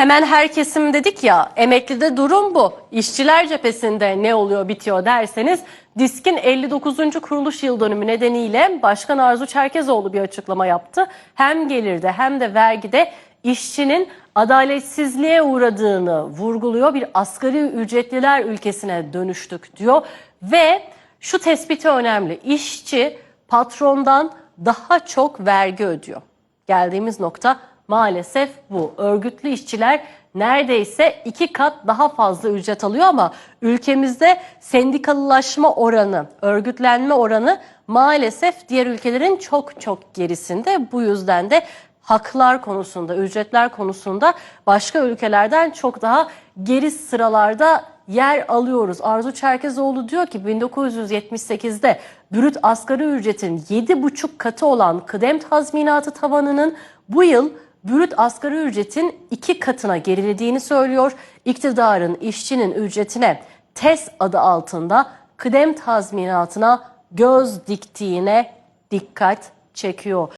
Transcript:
Hemen her kesim dedik ya emeklide durum bu. İşçiler cephesinde ne oluyor bitiyor derseniz Disk'in 59. kuruluş yıl dönümü nedeniyle Başkan Arzu Çerkezoğlu bir açıklama yaptı. Hem gelirde hem de vergide işçinin adaletsizliğe uğradığını vurguluyor. Bir asgari ücretliler ülkesine dönüştük diyor ve şu tespiti önemli. İşçi patrondan daha çok vergi ödüyor. Geldiğimiz nokta maalesef bu. Örgütlü işçiler neredeyse iki kat daha fazla ücret alıyor ama ülkemizde sendikalılaşma oranı, örgütlenme oranı maalesef diğer ülkelerin çok çok gerisinde. Bu yüzden de haklar konusunda, ücretler konusunda başka ülkelerden çok daha geri sıralarda yer alıyoruz. Arzu Çerkezoğlu diyor ki 1978'de brüt asgari ücretin 7,5 katı olan kıdem tazminatı tavanının bu yıl brüt asgari ücretin iki katına gerilediğini söylüyor. İktidarın işçinin ücretine TES adı altında kıdem tazminatına göz diktiğine dikkat çekiyor.